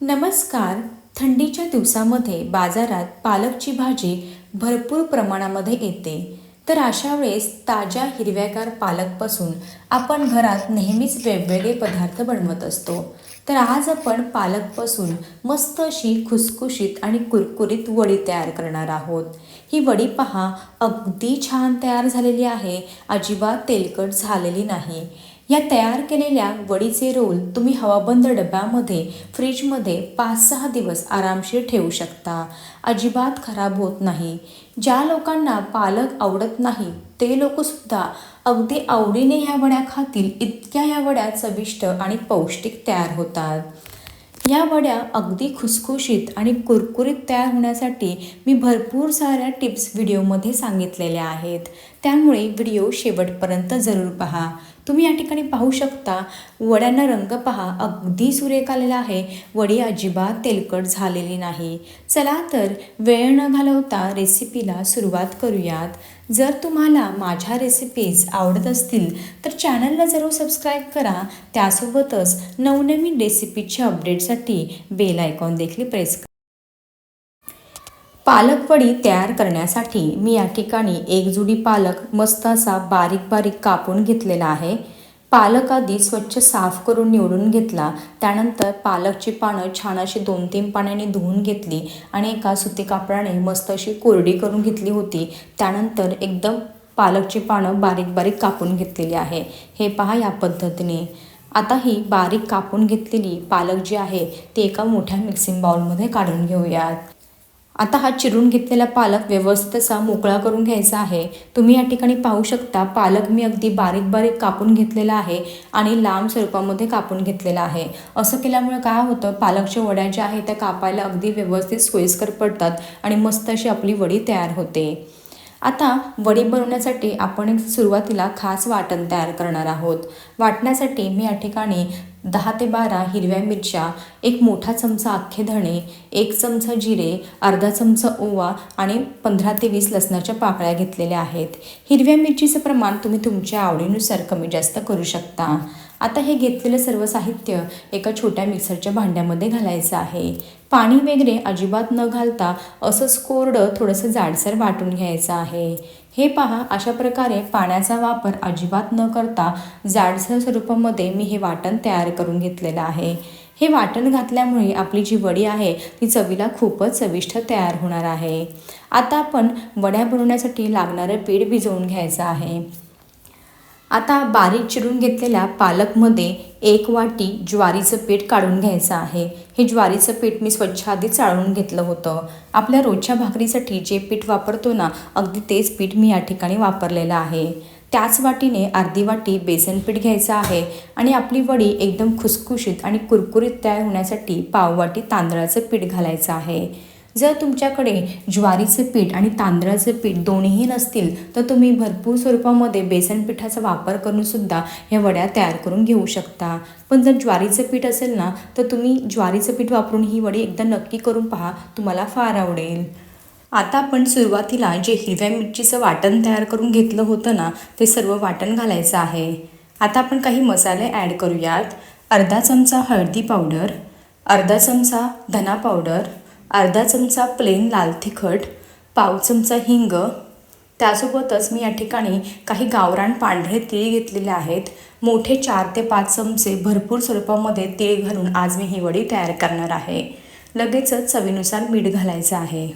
नमस्कार. थंडीच्या दिवसामध्ये बाजारात पालकची भाजी भरपूर प्रमाणामध्ये येते. तर अशा वेळेस ताज्या हिरव्यागार पालकपासून आपण घरात नेहमीच वेगवेगळे पदार्थ बनवत असतो. तर आज आपण पालकपासून मस्त अशी खुसखुशीत आणि कुरकुरीत वडी तयार करणार आहोत. ही वडी पहा अगदी छान तयार झालेली आहे. अजिबात तेलकट झालेली नाही. या तयार केलेल्या वडीचे रोल तुम्ही हवाबंद डब्यामध्ये फ्रीजमध्ये पाच सहा दिवस आरामशीर ठेवू शकता. अजिबात खराब होत नाही. ज्या लोकांना पालक आवडत नाही ते लोकसुद्धा अगदी आवडीने ह्या वड्या खातील इतक्या ह्या वड्या चविष्ट आणि पौष्टिक तयार होतात. या वड्या अगदी खुसखुशीत आणि कुरकुरीत तयार होण्यासाठी मी भरपूर साऱ्या टिप्स व्हिडिओमध्ये सांगितलेल्या आहेत. त्यामुळे व्हिडिओ शेवटपर्यंत जरूर पहा. तुम्ही या ठिकाणी पाहू शकता वड्यांना रंग पहा. अगदी सुरेख आलेला आहे. वडी अजिबात तेलकट झालेली नाही. चला तर वेळ न घालवता रेसिपीला सुरुवात करूयात. जर तुम्हाला माझ्या रेसिपीज आवडत असतील तर चॅनलला जरूर सबस्क्राईब करा. त्यासोबतच नवनवीन रेसिपीच्या अपडेटसाठी बेल आयकॉन देखील प्रेस करा. पालक वडी तयार करण्यासाठी मी या ठिकाणी एक जुडी पालक मस्त असा बारीक बारीक कापून घेतलेला आहे. पालक आधी स्वच्छ साफ करून निवडून घेतला. त्यानंतर पालकची पानं छान अशी दोन तीन पाण्याने धुवून घेतली आणि एका सुती कापडाने मस्त अशी कोरडी करून घेतली होती. त्यानंतर एकदम पालकची पानं बारीक बारीक कापून घेतलेली आहे. हे पहा या पद्धतीने. आता ही बारीक कापून घेतलेली पालक जी आहे ती एका मोठ्या मिक्सिंग बाउलमध्ये काढून घेऊयात. आता हा चिरून घेतलेला पालक व्यवस्थित असा मोकळा करून घ्यायचा आहे. तुम्ही या ठिकाणी पाहू शकता पालक मी अगदी बारीक बारीक कापून घेतलेला आहे आणि लांब स्वरूपामध्ये कापून घेतलेला आहे. असं केल्यामुळे काय होतं पालकच्या वड्या ज्या आहेत त्या कापायला अगदी व्यवस्थित सोयीस्कर पडतात आणि मस्त अशी आपली वडी तयार होते. आता वडी बनवण्यासाठी आपण एक सुरुवातीला खास वाटण तयार करणार आहोत. वाटण्यासाठी मी या ठिकाणी दहा ते बारा हिरव्या मिरच्या एक मोठा चमचा अख्खे धणे एक चमचा जिरे अर्धा चमचा ओवा आणि पंधरा ते वीस लसणाच्या पाकळ्या घेतलेल्या आहेत. हिरव्या मिरचीचं प्रमाण तुम्ही तुमच्या आवडीनुसार कमी जास्त करू शकता. आता हे घेतलेलं सर्व साहित्य एका छोट्या मिक्सरच्या भांड्यामध्ये घालायचं आहे. पाणी वगैरे अजिबात न घालता असंच कोरडं थोडंसं जाडसर वाटून घ्यायचं आहे. हे पहा अशा प्रकारे पाण्याचा वापर अजिबात न करता जाडसर स्वरूपामध्ये मी हे वाटण तयार करून घेतलेलं आहे. हे वाटण घातल्यामुळे आपली जी वडी आहे ती चवीला खूपच चविष्ट तयार होणार आहे. आता आपण वड्या बनवण्यासाठी लागणारं पीठ भिजवून घ्यायचं आहे. आता बारीक चिरून घेतलेल्या पालकमध्ये एक वाटी ज्वारीचं पीठ काढून घ्यायचं आहे. हे ज्वारीचं पीठ मी स्वच्छ आधी चाळून घेतलं होतं. आपल्या रोजच्या भाकरीसाठी जे पीठ वापरतो ना अगदी तेच पीठ मी या ठिकाणी वापरलेलं आहे. त्याच वाटीने अर्धी वाटी बेसन पीठ घ्यायचं आहे आणि आपली वडी एकदम खुसखुशीत आणि कुरकुरीत तयार होण्यासाठी पाववाटी तांदळाचं पीठ घालायचं आहे. जर तुमच्याकडे ज्वारीचं पीठ आणि तांदळाचे पीठ दोन्हीही नसतील तर तुम्ही भरपूर स्वरूपामध्ये बेसन पिठाचा वापर करूनसुद्धा ह्या वड्या तयार करून घेऊ शकता. पण जर ज्वारीचं पीठ असेल ना तर तुम्ही ज्वारीचं पीठ वापरून ही वडी एकदा नक्की करून पहा तुम्हाला फार आवडेल. आता आपण सुरुवातीला जे हिरव्या मिरचीचं वाटण तयार करून घेतलं होतं ना ते सर्व वाटण घालायचं आहे. आता आपण काही मसाले ॲड करूयात. अर्धा चमचा हळदी पावडर अर्धा चमचा धना पावडर अर्धा चमचा प्लेन लाल तिखट पाव चमचा हिंग. त्यासोबतच मी या ठिकाणी काही गावरान पांढरे तीळ घेतलेले आहेत. मोठे चार ते पाच चमचे भरपूर स्वरूपामध्ये तीळ घालून आज मी ही वडी तयार करणार आहे. लगेचच चवीनुसार मीठ घालायचं आहे.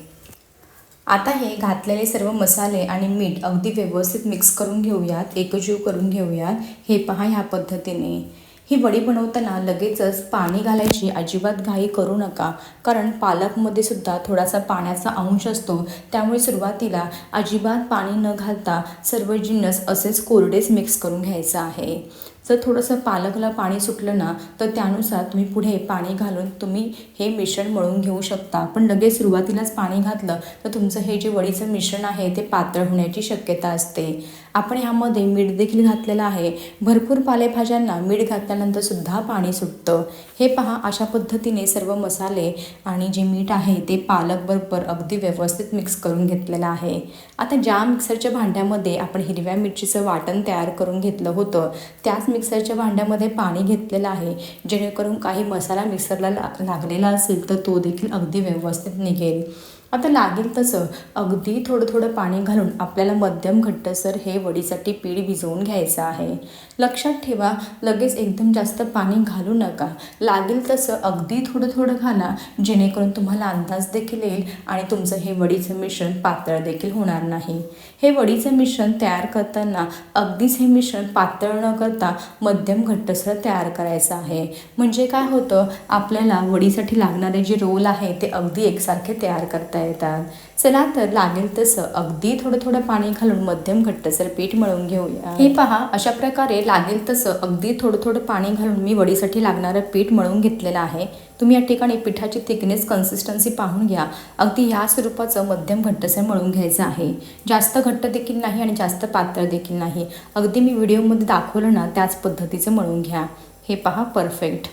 आता हे घातलेले सर्व मसाले आणि मीठ अगदी व्यवस्थित मिक्स करून घेऊयात एकजीव करून घेऊयात. हे पहा ह्या पद्धतीने. ही वडी बनवताना लगेचच पाणी घालायची अजिबात घाई करू नका. कारण पालकमध्ये सुद्धा थोडासा पाण्याचा अंश असतो. त्यामुळे सुरुवातीला अजिबात पाणी न घालता सर्व जिन्नस असेच कोरडेच मिक्स करून घ्यायचं आहे. जर थोडंसं पालकला पाणी सुटलं ना तर त्यानुसार तुम्ही पुढे पाणी घालून तुम्ही हे मिश्रण मळून घेऊ शकता. पण लगेच सुरुवातीलाच पाणी घातलं तर तुमचं हे जे वडीचं मिश्रण आहे ते पातळ होण्याची शक्यता असते. आपण ह्यामध्ये मीठ देखील घातलेलं आहे. भरपूर पालेभाज्यांना मीठ घातल्यानंतर सुद्धा पाणी सुटतं. हे पहा अशा पद्धतीने सर्व मसाले आणि जे मीठ आहे ते पालकबरोबर अगदी व्यवस्थित मिक्स करून घेतलेलं आहे. आता ज्या मिक्सरच्या भांड्यामध्ये आपण हिरव्या मिरचीचं वाटण तयार करून घेतलं होतं त्याच मिक्सरच्या भांड्यामध्ये पाणी घेतलेलं आहे. जेणेकरून काही मसाला मिक्सरला लाग लागलेला असेल तर तो देखील अगदी व्यवस्थित निघेल. आता लागेल तसं. अगदी थोडं थोडं पाणी घालून आपल्याला मध्यम घट्टसर हे वडीसाठी पीठ भिजवून घ्यायचं आहे. लक्षात ठेवा लगेच एकदम जास्त पाणी घालू नका. लागेल तसं अगदी थोडं थोडं घाला जेणेकरून तुम्हाला अंदाज देखील येईल आणि तुमचं हे वडीचं मिश्रण पातळ देखील होणार नाही. हे वडीचं मिश्रण तयार करताना अगदीच हे मिश्रण पातळ न करता मध्यम घट्टसर तयार करायचं आहे. म्हणजे काय होतं? आपल्याला वडीसाठी लागणारे जे रोल आहे ते अगदी एकसारखे तयार करता येतात. चला तर लागेल तसं. अगदी थोडं थोडं पाणी घालून मध्यम घट्टसर पीठ मळून घेऊया. हे पहा अशा प्रकारे लागेल तसं अगदी थोडं थोडं पाणी घालून मी वडीसाठी लागणारं पीठ मळून घेतलेलं आहे. तुम्ही या ठिकाणी पिठाची थिकनेस कन्सिस्टन्सी पाहून घ्या. अगदी ह्या स्वरूपाचं मध्यम घट्टसर मळून घ्यायचं आहे. जास्त घट्ट देखील नाही आणि जास्त पातळ देखील नाही. अगदी मी व्हिडिओमध्ये दाखवलं ना त्याच पद्धतीचं मळून घ्या. हे पहा परफेक्ट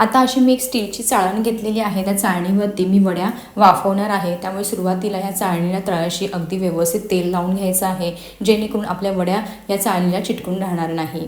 आता अशी मी एक स्टीलची चाळण घेतलेली आहे. त्या चाळणीवरती मी वड्या वाफवणार आहे. त्यामुळे सुरुवातीला या चाळणीला तळाशी अगदी व्यवस्थित तेल लावून घ्यायचं आहे जेणेकरून आपल्या वड्या या चाळणीला चिटकून राहणार नाही.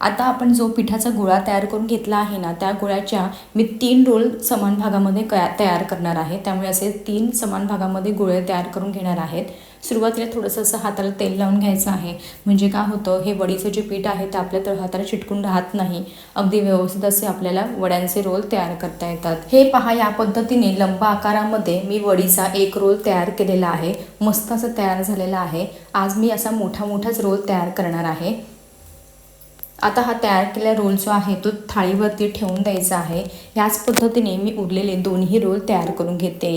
आता आपण जो पिठाचा गोळा तयार करून घेतला आहे ना त्या गोळ्याच्या मी तीन रोल समान भागामध्ये कया तयार करणार आहे. त्यामुळे असे तीन समान भागामध्ये गोळे तयार करून घेणार आहेत. सुरुवातीला थोडंसं असं हाताला तेल लावून घ्यायचं आहे. म्हणजे काय होतं हे वडीचं जे पीठ आहे ते आपल्या तर हाताला चिटकून राहत नाही. अगदी व्यवस्थित असे आपल्याला वड्यांचे रोल तयार करता येतात. हे पहा या पद्धतीने लंब आकारामध्ये मी वडीचा एक रोल तयार केलेला आहे. मस्त असं तयार झालेला आहे. आज मी असा मोठा मोठाच रोल तयार करणार आहे. आता हा तयार केलेला रोल जो आहे तो थाळीवरती ठेवून द्यायचा आहे. याच पद्धतीने मी उरलेले दोन्ही रोल तयार करून घेते.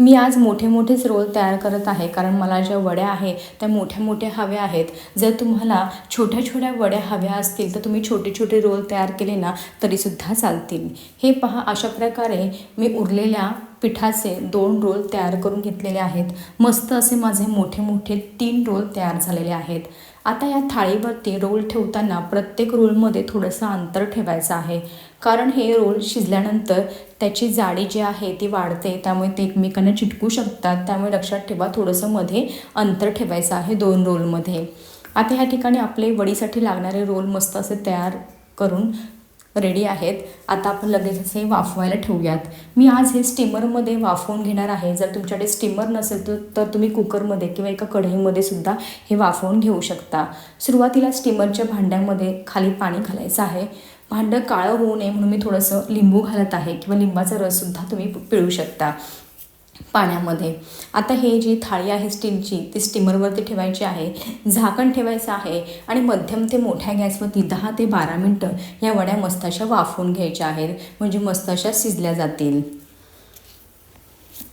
मी आज मोठे मोठेच रोल तयार करत आहे कारण मला ज्या वड्या आहे त्या मोठ्या मोठ्या हव्या आहेत. जर तुम्हाला छोट्या छोट्या वड्या हव्या असतील तर तुम्ही छोटे छोटे रोल तयार केले ना तरीसुद्धा चालतील. हे पहा अशा प्रकारे मी उरलेल्या पिठाचे दोन रोल तयार करून घेतलेले आहेत. मस्त असे माझे मोठे मोठे तीन रोल तयार झालेले आहेत. आता या थाळीवरती रोल ठेवताना प्रत्येक रोलमध्ये थोडंसं अंतर ठेवायचं आहे. कारण हे रोल शिजल्यानंतर त्याची जाडी जी आहे ती वाढते त्यामुळे ते एकमेकांना चिटकू शकतात. त्यामुळे लक्षात ठेवा थोडंसं मध्ये अंतर ठेवायचं आहे दोन रोलमध्ये. आता ह्या ठिकाणी आपले वडीसाठी लागणारे रोल मस्त असे तयार करून रेडी आहेत. आता आपण लगेच असे वाफवायला ठेवूयात. मी आज हे स्टीमरमध्ये वाफवून घेणार आहे. जर तुमच्याकडे स्टीमर नसेल तर तर तुम्ही कुकरमध्ये किंवा एका कढईमध्ये सुद्धा हे वाफवून घेऊ शकता. सुरुवातीला स्टीमरच्या भांड्यामध्ये खाली पाणी घालायचं आहे. भांडं काळं होऊ नये म्हणून मी थोडंसं लिंबू घालत आहे किंवा लिंबाचा रससुद्धा तुम्ही पिळू शकता. पाण्यामध्ये. आता हे जी थाळी आहे स्टीलची ती स्टीमरवरती ठेवायची आहे झाकण ठेवायचं आहे आणि मध्यम ते मोठ्या गॅसवरती दहा ते बारा मिनटं या वड्या मस्त अशा वाफवून घ्यायच्या आहेत म्हणजे मस्त अशा शिजल्या जातील.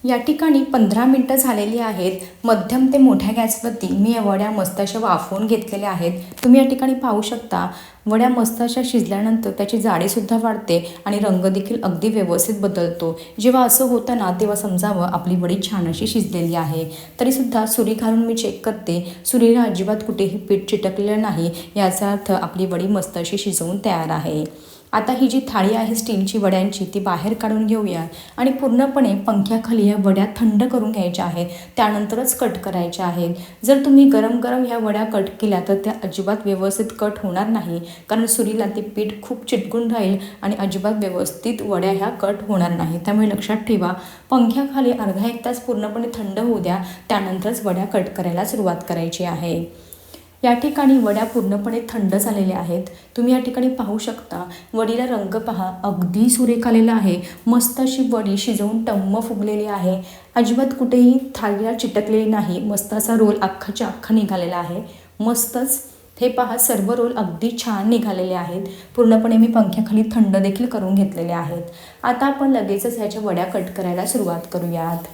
या ठिकाणी पंधरा मिनटं झालेली आहेत. मध्यम ते मोठ्या गॅसवरती मी या वड्या मस्त अशा वाफवून घेतलेल्या आहेत. तुम्ही या ठिकाणी पाहू शकता वड्या मस्त अशा शिजल्यानंतर त्याची जाडीसुद्धा वाढते आणि रंग देखील अगदी व्यवस्थित बदलतो. जेव्हा असं होतं ना तेव्हा समजावं आपली वडी छान अशी शिजलेली आहे. तरीसुद्धा सुरी घालून मी चेक करते. सुरीला अजिबात कुठेही पीठ चिटकलेलं नाही. याचा अर्थ आपली वडी मस्त अशी शिजवून तयार आहे. आता ही जी थाळी आहे स्टीलची वड्यांची ती बाहेर काढून घेऊया आणि पूर्णपणे पंख्याखाली या वड्या थंड करून घ्यायच्या आहेत. त्यानंतरच कट करायच्या आहेत. जर तुम्ही गरम गरम ह्या वड्या कट केल्या तर त्या अजिबात व्यवस्थित कट होणार नाही कारण सुरीला ते पीठ खूप चिटकून राहील आणि अजिबात व्यवस्थित वड्या ह्या कट होणार नाही त्यामुळे लक्षात ठेवा पंख्याखाली अर्धा एक तास पूर्णपणे थंड होऊ द्या. त्यानंतरच वड्या कट करायला सुरुवात करायची आहे. या ठिकाणी वड्या पूर्णपणे थंड झालेल्या आहेत. तुम्ही या ठिकाणी पाहू शकता वडीला रंग पहा अगदी सुरेख आलेला आहे. मस्त अशी वडी शिजवून टम्म फुगलेली आहे. अजिबात कुठेही थाळीला चिटकलेली नाही. मस्त असा रोल अख्खाच्या अख्खा निघालेला आहे. मस्तच. हे पहा सर्व रोल अगदी छान निघालेले आहेत. पूर्णपणे मी पंख्याखाली थंड देखील करून घेतलेले आहेत. आता आपण लगेचच ह्याच्या वड्या कट करायला सुरुवात करूयात.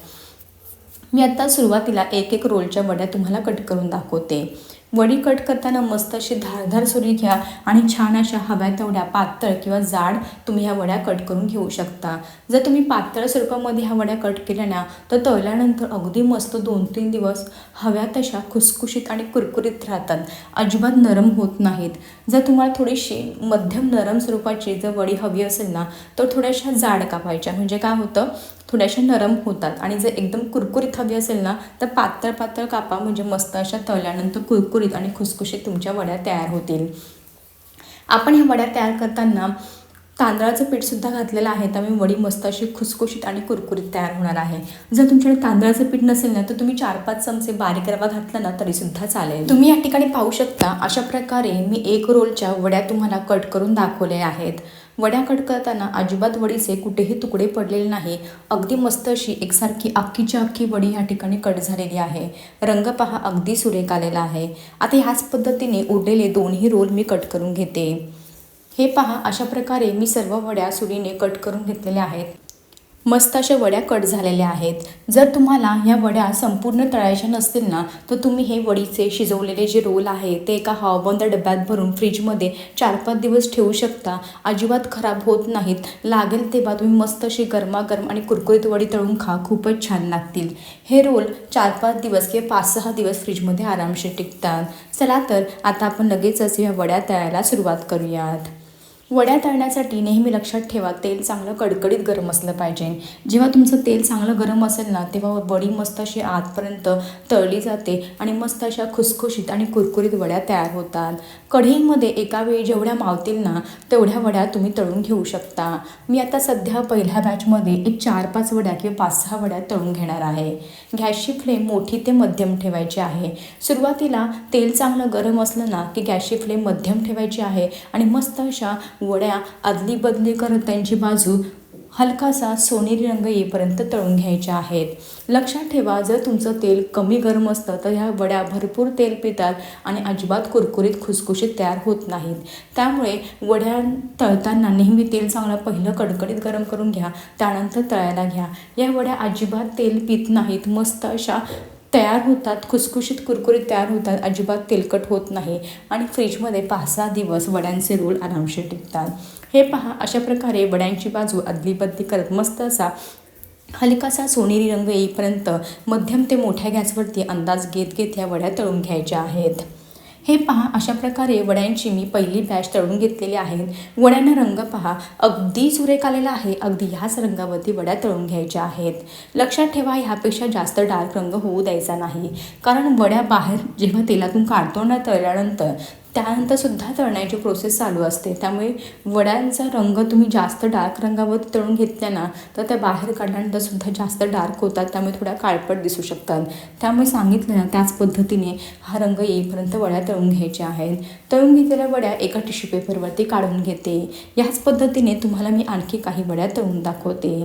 मी आत्ता सुरुवातीला एक एक रोलच्या वड्या तुम्हाला कट करून दाखवते. वडी कट करताना मस्त अशी धारधार सुरी घ्या आणि छान अशा हव्या तेवढ्या पातळ किंवा जाड तुम्ही ह्या वड्या कट करून घेऊ शकता. जर तुम्ही पातळ स्वरूपामध्ये ह्या वड्या कट केल्या ना तर तळल्यानंतर अगदी मस्त दोन तीन दिवस हव्या तशा खुसखुशीत आणि कुरकुरीत राहतात. अजिबात नरम होत नाहीत. जर तुम्हाला थोडीशी मध्यम नरम स्वरूपाची जर वडी हवी असेल ना तर थोड्याशा जाड कापायच्या. म्हणजे काय होतं? थोड्याशा नरम होतात आणि जर एकदम कुरकुरीत हवी असेल ना तर पातळ पातळ कापा म्हणजे मस्त अशा तळल्यानंतर कुरकुरीत आणि खुसखुशीत तुमच्या वड्या तयार होतील. आपण ह्या वड्या तयार करताना तांदळाचं पीठसुद्धा घातलेलं आहे. त्यामुळे वडी मस्त अशी खुसखुशीत आणि कुरकुरीत तयार होणार आहे. जर तुमच्याकडे तांदळाचं पीठ नसेल ना तर तुम्ही चार पाच चमचे बारीक रवा घातला ना तरीसुद्धा चालेल. तुम्ही या ठिकाणी पाहू शकता अशा प्रकारे मी एक रोलच्या वड्या तुम्हाला कट करून दाखवल्या आहेत. वड्या कट करताना अजिबात वडीचे कुठेही तुकडे पडलेले नाही. अगदी मस्त अशी एकसारखी अख्खीच्या अख्खी वडी ह्या ठिकाणी कट झालेली आहे. रंग पहा अगदी सुरेख आलेला आहे. आता ह्याच पद्धतीने उरलेले दोन्ही रोल मी कट करून घेते. हे पहा अशा प्रकारे मी सर्व वड्या सुरीने कट करून घेतलेल्या आहेत. मस्त अशा वड्या कट झालेल्या आहेत. जर तुम्हाला ह्या वड्या संपूर्ण तळायच्या नसतील ना तर तुम्ही हे वडीचे शिजवलेले जे रोल आहे ते एका हवाबंद डब्यात भरून फ्रीजमध्ये चार पाच दिवस ठेवू शकता. अजिबात खराब होत नाहीत. लागेल तेव्हा तुम्ही मस्त अशी गरमागरम आणि कुरकुरीत वडी तळून खा. खूपच छान लागतील. हे रोल चार पाच दिवस किंवा पाच सहा दिवस फ्रीजमध्ये आरामशीर टिकतात. चला तर आता आपण लगेचच ह्या वड्या तळायला सुरुवात करूयात. वड्या तळण्यासाठी नेहमी लक्षात ठेवा तेल चांगलं कडकडीत गरम असलं पाहिजे. जेव्हा तुमचं तेल चांगलं गरम असेल ना तेव्हा वडी मस्त अशी आतपर्यंत तळली जाते आणि मस्त अशा खुसखुशीत आणि कुरकुरीत वड्या तयार होतात. कढईमध्ये एका वेळी जेवढ्या मावतील ना तेवढ्या वड्या तुम्ही तळून घेऊ शकता. मी आता सध्या पहिल्या बॅचमध्ये एक चार पाच वड्या किंवा पाच सहा वड्या तळून घेणार आहे. गॅसची फ्लेम मोठी ते मध्यम ठेवायची आहे. सुरुवातीला तेल चांगलं गरम असलं ना की गॅसची फ्लेम मध्यम ठेवायची आहे आणि मस्त अशा वड्या अदली बदली करत त्यांची बाजू हलकासा सोनेरी रंग येईपर्यंत तळून घ्यायच्या आहेत. लक्षात ठेवा जर तुमचं तेल कमी गरम असतं तर ह्या वड्या भरपूर तेल पितात आणि अजिबात कुरकुरीत खुसखुशीत तयार होत नाहीत. त्यामुळे वड्या तळताना नेहमी तेल चांगलं पहिलं कडकडीत गरम करून घ्या त्यानंतर तळायला घ्या. या वड्या अजिबात तेल पित नाहीत मस्त अशा तयार होतात खुसखुशीत कुरकुरीत तयार होतात अजिबात तेलकट होत नाही आणि फ्रीजमध्ये पाच सहा दिवस वड्यांचे रोल आरामशीर टिकतात. हे पहा अशा प्रकारे वड्यांची बाजू अदलीबदली करत मस्त असा हलकासा सोनेरी रंग येईपर्यंत मध्यम ते मोठ्या गॅसवरती अंदाज घेत घेत या वड्या तळून घ्यायच्या आहेत. हे पहा अशा प्रकारे वड्यांची मी पहिली बॅच तळून घेतलेली आहे. वड्यांना रंग पहा. अगदी सुरेख आलेला आहे. अगदी ह्याच रंगावरती वड्या तळून घ्यायच्या आहेत. लक्षात ठेवा ह्यापेक्षा जास्त डार्क रंग होऊ द्यायचा नाही. कारण वड्या बाहेर जेव्हा तेलातून काढतो ना तळल्यानंतर त्यानंतरसुद्धा तळण्याची प्रोसेस चालू असते. त्यामुळे वड्यांचा रंग तुम्ही जास्त डार्क रंगावर तळून घेतल्या ना तर त्या बाहेर काढल्यानंतरसुद्धा जास्त डार्क होतात. त्यामुळे थोड्या काळपट दिसू शकतात. त्यामुळे सांगितलं ना त्याच पद्धतीने हा रंग येईपर्यंत वड्या तळून घ्यायच्या आहेत. तळून घेतलेल्या वड्या एका टिश्यू पेपरवरती काढून घेते. याच पद्धतीने तुम्हाला मी आणखी काही वड्या तळून दाखवते.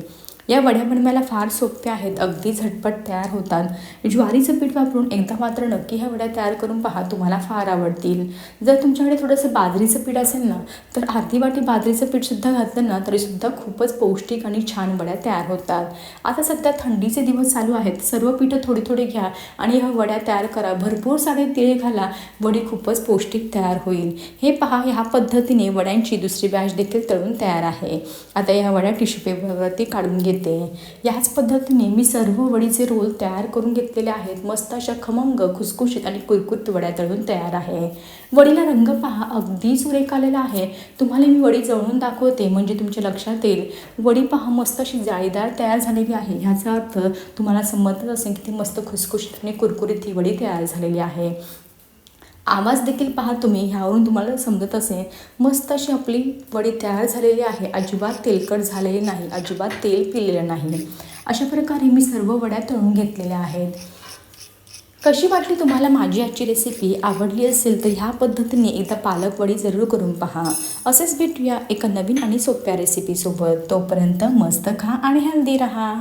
या वड्या बनवायला फार सोप्या आहेत. अगदी झटपट तयार होतात. ज्वारीचं पीठ वापरून एकदा मात्र नक्की ह्या वड्या तयार करून पहा तुम्हाला फार आवडतील. जर तुमच्याकडे थोडंसं बाजरीचं पीठ असेल ना तर अर्धी वाटी बाजरीचं पीठसुद्धा घातलं ना तरीसुद्धा खूपच पौष्टिक आणि छान वड्या तयार होतात. आता सध्या थंडीचे दिवस चालू आहेत. सर्व पीठं थोडी थोडी घ्या आणि ह्या वड्या तयार करा. भरपूर सारे तिळे घाला. वडी खूपच पौष्टिक तयार होईल. हे पहा ह्या पद्धतीने वड्यांची दुसरी बॅच देखील तळून तयार आहे. आता ह्या वड्या टिश्यू पेपरवरती काढून घेत. याच पद्धतीने मी सर्व वडीचे रोल तयार करून घेतलेले आहेत. मस्त अशा खमंग खुसखुशीत आणि कुरकुरीत वड्या तळून तयार आहे. वडीला रंग पहा अगदी सुरेख आलेला आहे. तुम्हाला मी वडी जळून दाखवते म्हणजे तुमच्या लक्षात येईल. वडी पहा मस्त अशी जाळीदार तयार झालेली आहे. ह्याचा अर्थ तुम्हाला समजत असेल की ती मस्त खुसखुशीत आणि कुरकुरीत ही वडी तयार झालेली आहे. आवाज देखील पहा तुम्ही ह्यावरून तुम्हाला समजत असेल. मस्त अशी आपली वडी तयार झालेली आहे. अजिबात तेलकट झालेली नाही अजिबात तेल पिलेलं नाही. अशा प्रकारे मी सर्व वड्या तळून घेतलेल्या आहेत. कशी वाटली तुम्हाला माझी आजची रेसिपी आवडली असेल तर ह्या पद्धतीने एकदा पालक वडी जरूर करून पहा. असेच भेटूया एका नवीन आणि सोप्या रेसिपीसोबत तोपर्यंत मस्त खा आणि हेल्दी राहा.